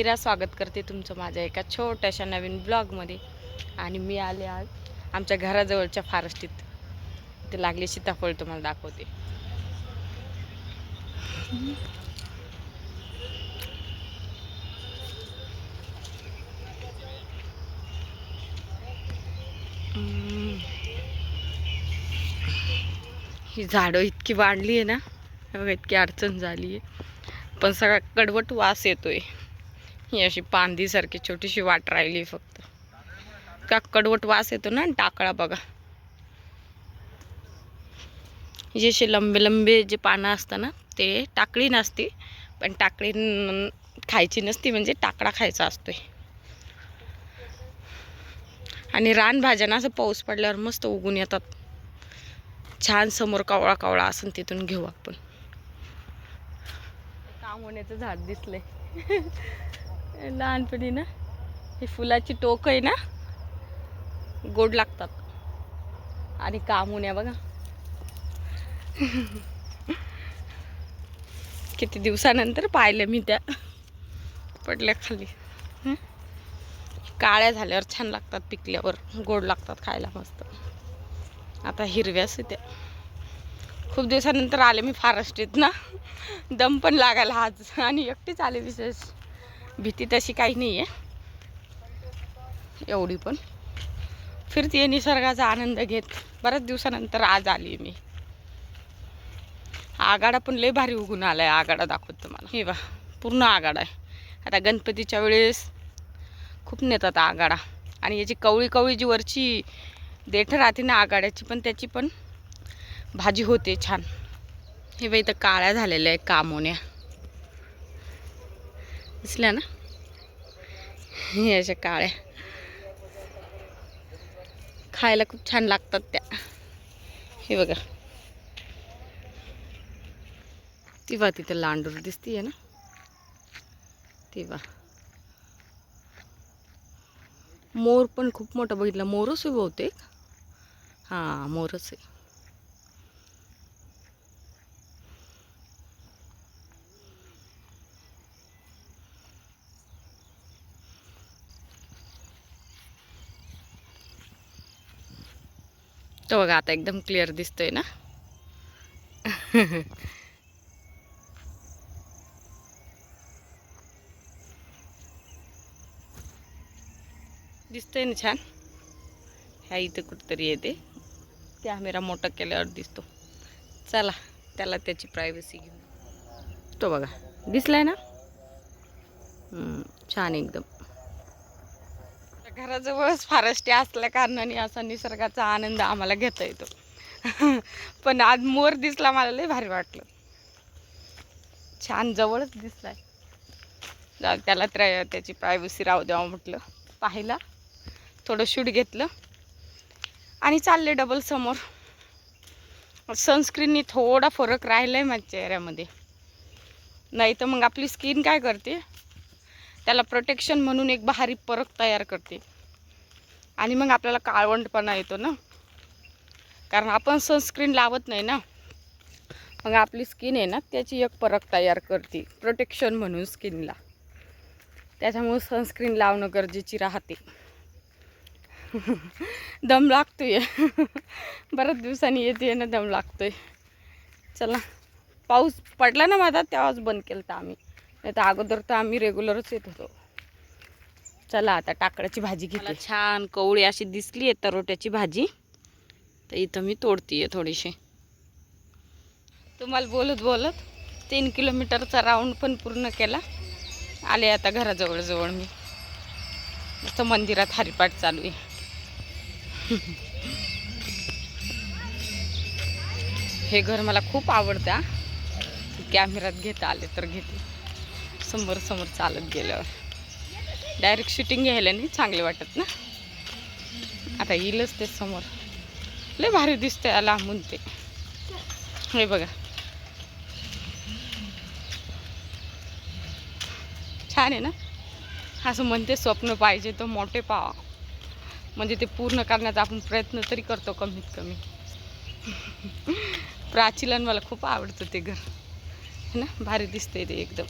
मीरा स्वागत करते तुमचं माझ्या एका छोट्याशा नवीन ब्लॉगमध्ये. आणि मी आले आज आमच्या घराजवळच्या फारस्टीत ते लागले सीताफळ तुम्हाला दाखवते. ही झाडं इतकी वाढली आहे ना. बघा इतकी अडचण झाली आहे पण सगळा कडवट वास येतोय. ही अशी पांदीसारखी छोटीशी वाट राहिली फक्त. का कडवट वास येतो ना टाकळा बघा. जे असे लंबे लंबे जे पानं असतात ना ते टाकळी नसती पण टाकळी खायची नसती म्हणजे टाकळा खायचा असतोय. आणि रानभाज्यांना असं पाऊस पडल्यावर मस्त उगून येतात. छान समोर कावळा कावळा असं तिथून घेऊ आपण. कामवण्याचं झाड दिसलंय. लहानपणी ना ही फुलाची टोक आहे ना गोड लागतात. आणि कामुन्या बघा. किती दिवसानंतर पाहिलं मी त्या. पडल्या खाली. काळ्या झाल्यावर छान लागतात पिकल्यावर. गोड लागतात खायला मस्त. आता हिरव्याच त्या. खूप दिवसानंतर आले मी फारस्ट्रीत ना. दम पण लागायला आज. आणि एकटीच आले विशेष. भीती तशी काही नाही आहे एवढी पण. फिरते निसर्गाचा आनंद घेत. बऱ्याच दिवसानंतर आज आली मी. आगाडा पण लय भारी उगून आहे आगाडा दाखवत तुम्हाला. हे बा पूर्ण आगाडा आहे. आता गणपतीच्या वेळेस खूप नेतात आगाडा. आणि याची कवळी कवळी जी वरची देठ राहते ना आगाड्याची पण त्याची पण भाजी होते छान. हे बाई इथं काळ्या झालेल्या आहे कामोन्या दिसल्या ना? हे अशा काळ्या. खायला खूप छान लागतात त्या. हे बघा. ती बा तिथं लांडूर दिसतीये ना? ती बा मोर पण खूप मोठा बघितला. मोरच आहे बहुतेक. हां मोरच आहे. तो बघा आता एकदम क्लिअर दिसतोय ना? दिसतोय ना छान? ह्या इथं कुठंतरी येते. कॅमेरा मोठा केल्यावर दिसतो. चला त्याला त्याची प्रायव्हसी घेऊ तो बघा दिसलाय ना? छान एकदम. घराजवळच फारस्टी असल्या कारणाने असा निसर्गाचा आनंद आम्हाला घेता येतो. पण आज मोर दिसला मला लय भारी वाटलं. छान जवळच दिसलाय. जाऊ त्याला त्रा त्याची प्रायव्हसी राहू द्यावं म्हटलं. पाहिला थोडं शूट घेतलं. आणि चालले डबल समोर. सनस्क्रीननी थोडा फरक राहिला आहे माझ्या चेहऱ्यामध्ये. नाही तर मग आपली स्किन काय करते? त्याला प्रोटेक्शन म्हणून एक भारी परख तयार करते. आणि मग आपल्याला काळवंटपणा येतो ना. कारण आपण सनस्क्रीन लावत नाही ना. मग आपली स्किन आहे ना त्याची एक परख तयार करते. प्रोटेक्शन म्हणून स्किनला त्याच्यामुळे सनस्क्रीन लावणं गरजेची राहते. दम लागतोय. बऱ्याच दिवसांनी येते ना दम लागतोय. चला. पाऊस पडला ना माझा तेव्हाच बंद केलं आम्ही. नाही तर अगोदर तर आम्ही रेग्युलरच येत होतो. चला आता टाकड्याची भाजी घेतली छान कवळी अशी दिसली आहे तरोट्याची भाजी. तर इथं मी तोडतीये थोडीशी. तुम्हाला बोलत बोलत तीन किलोमीटरचा राऊंड पण पूर्ण केला. आले आता घराजवळ जवळ मी. मस्त मंदिरात हरिपाठ चालू आहे. हे घर मला खूप आवडतं. कॅमेऱ्यात घेता आले तर घेते. समोर समोर चालत गेल्यावर. डायरेक्ट शूटिंग घ्यायला नाही चांगले वाटत ना? आता येईलच ते समोर. लय भारी दिसतंय लांबून ते. हे बघा. छान आहे ना? असं म्हणते स्वप्न पाहिजे तर मोठे पावा. म्हणजे ते पूर्ण करण्याचा आपण प्रयत्न तरी करतो कमीत कमी. प्राचीलन मला खूप आवडतं ते घर. है ना? भारी दिसतंय ते एकदम.